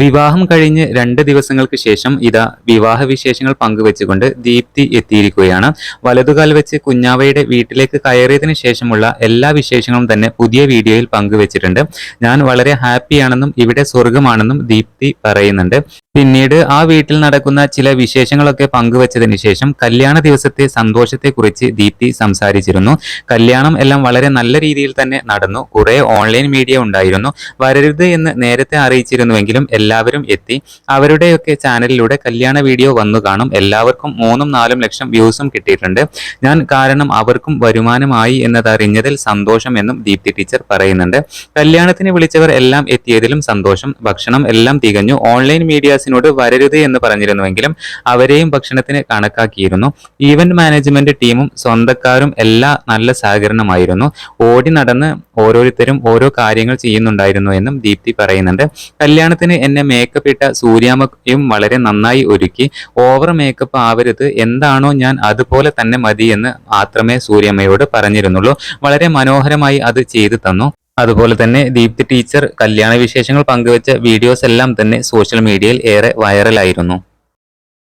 വിവാഹം കഴിഞ്ഞ് രണ്ട് ദിവസങ്ങൾക്ക് ശേഷം ഇതാ വിവാഹ വിശേഷങ്ങൾ പങ്കുവെച്ചുകൊണ്ട് ദീപ്തി എത്തിയിരിക്കുകയാണ്. വലതുകാൽ വെച്ച് കുഞ്ഞാവയുടെ വീട്ടിലേക്ക് കയറിയതിനു ശേഷമുള്ള എല്ലാ വിശേഷങ്ങളും തന്നെ പുതിയ വീഡിയോയിൽ പങ്കുവെച്ചിട്ടുണ്ട്. ഞാൻ വളരെ ഹാപ്പിയാണെന്നും ഇവിടെ സ്വർഗമാണെന്നും ദീപ്തി പറയുന്നുണ്ട്. പിന്നീട് ആ വീട്ടിൽ നടക്കുന്ന ചില വിശേഷങ്ങളൊക്കെ പങ്കുവച്ചതിന് ശേഷം കല്യാണ ദിവസത്തെ സന്തോഷത്തെക്കുറിച്ച് ദീപ്തി സംസാരിച്ചിരുന്നു. കല്യാണം എല്ലാം വളരെ നല്ല രീതിയിൽ തന്നെ നടന്നു. കുറെ ഓൺലൈൻ മീഡിയ ഉണ്ടായിരുന്നു. വരരുത് എന്ന് നേരത്തെ അറിയിച്ചിരുന്നുവെങ്കിലും എല്ലാവരും എത്തി. അവരുടെയൊക്കെ ചാനലിലൂടെ കല്യാണ വീഡിയോ വന്നു കാണും. എല്ലാവർക്കും മൂന്നും നാലും ലക്ഷം വ്യൂസും കിട്ടിയിട്ടുണ്ട്. ഞാൻ കാരണം അവർക്കും വരുമാനമായി എന്നതറിഞ്ഞതിൽ സന്തോഷം എന്നും ദീപ്തി ടീച്ചർ പറയുന്നുണ്ട്. കല്യാണത്തിന് വിളിച്ചവർ എല്ലാം എത്തിയതിലും സന്തോഷം. ഭക്ഷണം എല്ലാം തികഞ്ഞു. ഓൺലൈൻ മീഡിയാസിനോട് വരരുത് എന്ന് പറഞ്ഞിരുന്നുവെങ്കിലും അവരെയും ഭക്ഷണത്തിന് കണക്കാക്കിയിരുന്നു. ഈവന്റ് മാനേജ്മെന്റ് ടീമും സ്വന്തക്കാരും എല്ലാം നല്ല സഹകരണമായിരുന്നു. ഓടി നടന്ന് ഓരോരുത്തരും ഓരോ കാര്യങ്ങൾ ചെയ്യുന്നുണ്ടായിരുന്നു എന്നും ദീപ്തി പറയുന്നുണ്ട്. കല്യാണത്തിന് എന്നെ മേക്കപ്പ് ഇട്ട സൂര്യാമയും വളരെ നന്നായി ഒരുക്കി. ഓവർ മേക്കപ്പ് ആവരുത്. എന്താണോ ഞാൻ അതുപോലെ തന്നെ മതി എന്ന് മാത്രമേ സൂര്യമ്മയോട് പറഞ്ഞിരുന്നുള്ളൂ. വളരെ മനോഹരമായി അത് ചെയ്തു തന്നു. അതുപോലെ തന്നെ ദീപ്തി ടീച്ചർ കല്യാണ വിശേഷങ്ങൾ പങ്കുവച്ച വീഡിയോസ് എല്ലാം തന്നെ സോഷ്യൽ മീഡിയയിൽ ഏറെ വൈറലായിരുന്നു